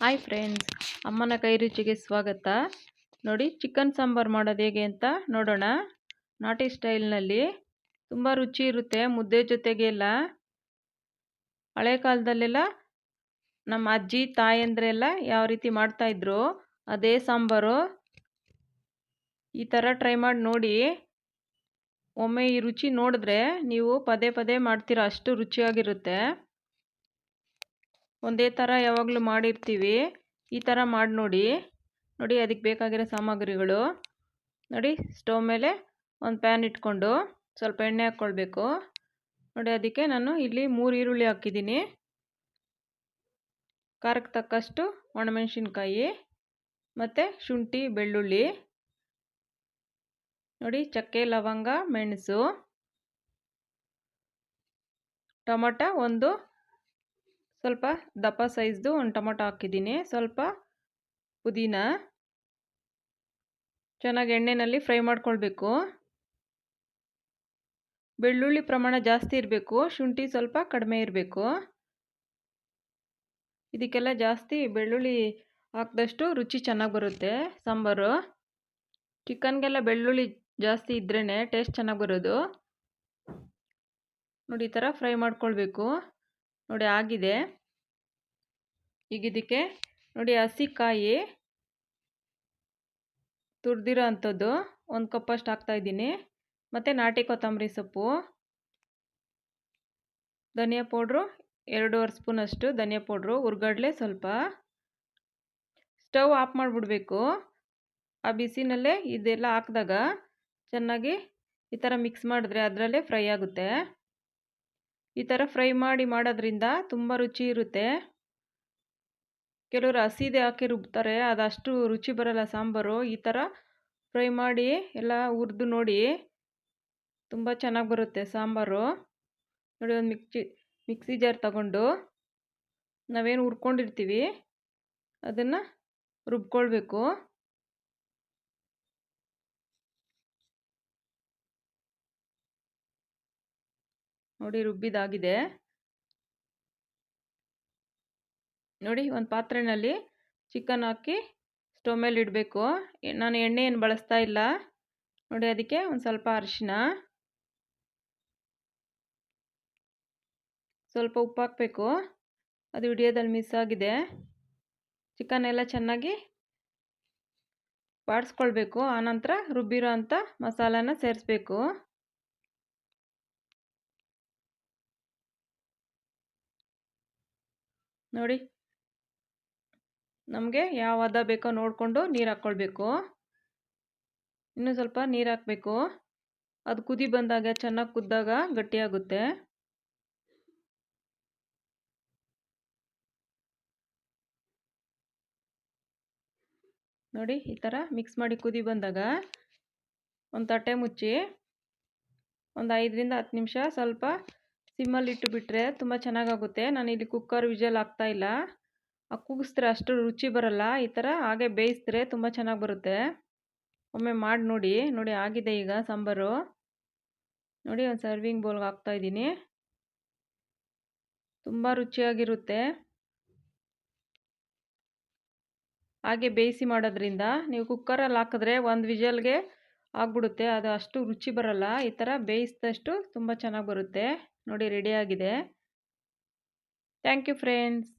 Hi friends ಅಮ್ಮನ ಕೈ ರುಚಿಗೆ ಸ್ವಾಗತ. ನೋಡಿ ಚಿಕನ್ ಸಾಂಬಾರು ಮಾಡೋದು ಹೇಗೆ ಅಂತ ನೋಡೋಣ. ನಾಟಿ ಸ್ಟೈಲ್ನಲ್ಲಿ ತುಂಬ ರುಚಿ ಇರುತ್ತೆ, ಮುದ್ದೆ ಜೊತೆಗೆಲ್ಲ ಹಳೆ ಕಾಲದಲ್ಲೆಲ್ಲ ನಮ್ಮ ಅಜ್ಜಿ ತಾಯಂದ್ರೆಲ್ಲ ಯಾವ ರೀತಿ ಮಾಡ್ತಾಯಿದ್ರು ಅದೇ ಸಾಂಬಾರು. ಈ ಥರ ಟ್ರೈ ಮಾಡಿ ನೋಡಿ. ಒಮ್ಮೆ ಈ ರುಚಿ ನೋಡಿದ್ರೆ ನೀವು ಪದೇ ಪದೇ ಮಾಡ್ತೀರ, ಅಷ್ಟು ರುಚಿಯಾಗಿರುತ್ತೆ. ಒಂದೇ ಥರ ಯಾವಾಗಲೂ ಮಾಡಿರ್ತೀವಿ. ಈ ಥರ ಮಾಡಿ ನೋಡಿ. ನೋಡಿ ಅದಕ್ಕೆ ಬೇಕಾಗಿರೋ ಸಾಮಗ್ರಿಗಳು. ನೋಡಿ ಸ್ಟವ್ ಮೇಲೆ ಒಂದು ಪ್ಯಾನ್ ಇಟ್ಕೊಂಡು ಸ್ವಲ್ಪ ಎಣ್ಣೆ ಹಾಕ್ಕೊಳ್ಬೇಕು. ನೋಡಿ ಅದಕ್ಕೆ ನಾನು ಇಲ್ಲಿ ಮೂರು ಈರುಳ್ಳಿ ಹಾಕಿದ್ದೀನಿ. ಖಾರಕ್ಕೆ ತಕ್ಕಷ್ಟು ಒಣಮೆಣಸಿನ್ಕಾಯಿ ಮತ್ತು ಶುಂಠಿ, ಬೆಳ್ಳುಳ್ಳಿ. ನೋಡಿ ಚಕ್ಕೆ, ಲವಂಗ, ಮೆಣಸು. ಟೊಮಟ ಒಂದು ಸ್ವಲ್ಪ ದಪ್ಪ ಸೈಜ್ದು ಒಂದು ಟೊಮೊಟೊ ಹಾಕಿದ್ದೀನಿ. ಸ್ವಲ್ಪ ಪುದೀನ, ಚೆನ್ನಾಗಿ ಎಣ್ಣೆಯಲ್ಲಿ ಫ್ರೈ ಮಾಡ್ಕೊಳ್ಬೇಕು. ಬೆಳ್ಳುಳ್ಳಿ ಪ್ರಮಾಣ ಜಾಸ್ತಿ ಇರಬೇಕು, ಶುಂಠಿ ಸ್ವಲ್ಪ ಕಡಿಮೆ ಇರಬೇಕು. ಇದಕ್ಕೆಲ್ಲ ಜಾಸ್ತಿ ಬೆಳ್ಳುಳ್ಳಿ ಹಾಕಿದಷ್ಟು ರುಚಿ ಚೆನ್ನಾಗಿ ಬರುತ್ತೆ. ಸಾಂಬಾರು. ಚಿಕನ್ಗೆಲ್ಲ ಬೆಳ್ಳುಳ್ಳಿ ಜಾಸ್ತಿ ಇದ್ರೇ ಟೇಸ್ಟ್ ಚೆನ್ನಾಗಿ ಬರೋದು. ನೋಡಿ ಈ ಥರ ಫ್ರೈ ಮಾಡ್ಕೊಳ್ಬೇಕು. ನೋಡಿ ಆಗಿದೆ. ಈಗ ಇದಕ್ಕೆ ನೋಡಿ ಹಸಿ ಕಾಯಿ ತುರಿದಿರೋ ಅಂಥದ್ದು ಒಂದು ಕಪ್ಪಷ್ಟು ಹಾಕ್ತಾಯಿದ್ದೀನಿ ಮತ್ತು ನಾಟಿ ಕೊತ್ತಂಬರಿ ಸೊಪ್ಪು, ಧನಿಯಾ ಪೌಡ್ರು, ಎರಡೂವರೆ ಸ್ಪೂನಷ್ಟು ಧನಿಯಾ ಪೌಡ್ರು, ಹುರ್ಗಡ್ಲೆ ಸ್ವಲ್ಪ. ಸ್ಟವ್ ಆಫ್ ಮಾಡಿಬಿಡ್ಬೇಕು. ಆ ಬಿಸಿನಲ್ಲೇ ಇದೆಲ್ಲ ಹಾಕಿದಾಗ ಚೆನ್ನಾಗಿ ಈ ಥರ ಮಿಕ್ಸ್ ಮಾಡಿದ್ರೆ ಅದರಲ್ಲೇ ಫ್ರೈ ಆಗುತ್ತೆ. ಈ ಥರ ಫ್ರೈ ಮಾಡಿ ಮಾಡೋದ್ರಿಂದ ತುಂಬ ರುಚಿ ಇರುತ್ತೆ. ಕೆಲವರು ಹಸಿದೆ ಹಾಕಿ ರುಬ್ತಾರೆ, ಅದಷ್ಟು ರುಚಿ ಬರೋಲ್ಲ ಸಾಂಬಾರು. ಈ ಥರ ಫ್ರೈ ಮಾಡಿ ಎಲ್ಲ ಹುರಿದು ನೋಡಿ ತುಂಬ ಚೆನ್ನಾಗಿ ಬರುತ್ತೆ ಸಾಂಬಾರು. ನೋಡಿ ಒಂದು ಮಿಕ್ಸಿ ಮಿಕ್ಸಿ ಜಾರ್ ತಗೊಂಡು ನಾವೇನು ಹುರ್ಕೊಂಡಿರ್ತೀವಿ ಅದನ್ನು ರುಬ್ಕೊಳ್ಬೇಕು. ನೋಡಿ ರುಬ್ಬಿದಾಗಿದೆ. ನೋಡಿ ಒಂದು ಪಾತ್ರೆಯಲ್ಲಿ ಚಿಕನ್ ಹಾಕಿ ಸ್ಟವ್ ಮೇಲೆ ಇಡಬೇಕು. ನಾನು ಎಣ್ಣೆ ಏನು ಬಳಸ್ತಾ ಇಲ್ಲ. ನೋಡಿ ಅದಕ್ಕೆ ಒಂದು ಸ್ವಲ್ಪ ಅರಿಶಿನ. ಸ್ವಲ್ಪ ಉಪ್ಪು ಹಾಕಬೇಕು. ಅದು ಹಿಡಿಯೋದಲ್ಲಿ ಮಿಸ್ ಆಗಿದೆ. ಚಿಕನ್ ಎಲ್ಲ ಚೆನ್ನಾಗಿ ಬಾಡಿಸ್ಕೊಳ್ಬೇಕು. ಆನಂತರ ರುಬ್ಬಿರೋ ಅಂಥ ಮಸಾಲಾನ ಸೇರಿಸ್ಬೇಕು. ನೋಡಿ ನಮಗೆ ಯಾವ ಹದ ಬೇಕೋ ನೋಡಿಕೊಂಡು ನೀರು ಹಾಕ್ಕೊಳ್ಬೇಕು ಇನ್ನೂ ಸ್ವಲ್ಪ ನೀರು ಹಾಕಬೇಕು. ಅದು ಕುದಿ ಬಂದಾಗ, ಚೆನ್ನಾಗಿ ಕುದ್ದಾಗ ಗಟ್ಟಿಯಾಗುತ್ತೆ. ನೋಡಿ, ಈ ಥರ ಮಿಕ್ಸ್ ಮಾಡಿ ಕುದಿ ಬಂದಾಗ ಒಂದು ತಟ್ಟೆ ಮುಚ್ಚಿ ಒಂದು ಐದರಿಂದ ಹತ್ತು ನಿಮಿಷ ಸ್ವಲ್ಪ ಸಿಮ್ಮಲ್ಲಿ ಇಟ್ಟು ಬಿಟ್ಟರೆ ತುಂಬ ಚೆನ್ನಾಗಾಗುತ್ತೆ. ನಾನು ಇಲ್ಲಿ ಕುಕ್ಕರ್ ವಿಜಲ್ ಇಲ್ಲ. ಕೂಗಿಸಿದ್ರೆ ಅಷ್ಟು ರುಚಿ ಬರಲ್ಲ, ಈ ಥರ ಹಾಗೆ ಬೇಯಿಸಿದ್ರೆ ತುಂಬ ಚೆನ್ನಾಗಿ ಬರುತ್ತೆ. ಒಮ್ಮೆ ಮಾಡಿ ನೋಡಿ ನೋಡಿ ಆಗಿದೆ ಈಗ ಸಾಂಬಾರು. ನೋಡಿ ಒಂದು ಸರ್ವಿಂಗ್ ಬೌಲ್ಗೆ ಹಾಕ್ತಾಯಿದ್ದೀನಿ ತುಂಬ ರುಚಿಯಾಗಿರುತ್ತೆ. ಹಾಗೆ ಬೇಯಿಸಿ ಮಾಡೋದ್ರಿಂದ ನೀವು ಕುಕ್ಕರಲ್ಲಿ ಹಾಕಿದ್ರೆ ಒಂದು ವಿಜಲ್ಗೆ ಆಗ್ಬಿಡುತ್ತೆ, ಅದು ಅಷ್ಟು ರುಚಿ ಬರಲ್ಲ, ಈ ಥರ ಬೇಯಿಸಿದಷ್ಟು ತುಂಬ ಚೆನ್ನಾಗಿ ಬರುತ್ತೆ. ನೋಡಿ ರೆಡಿಯಾಗಿದೆ ಥ್ಯಾಂಕ್ ಯು ಫ್ರೆಂಡ್ಸ್.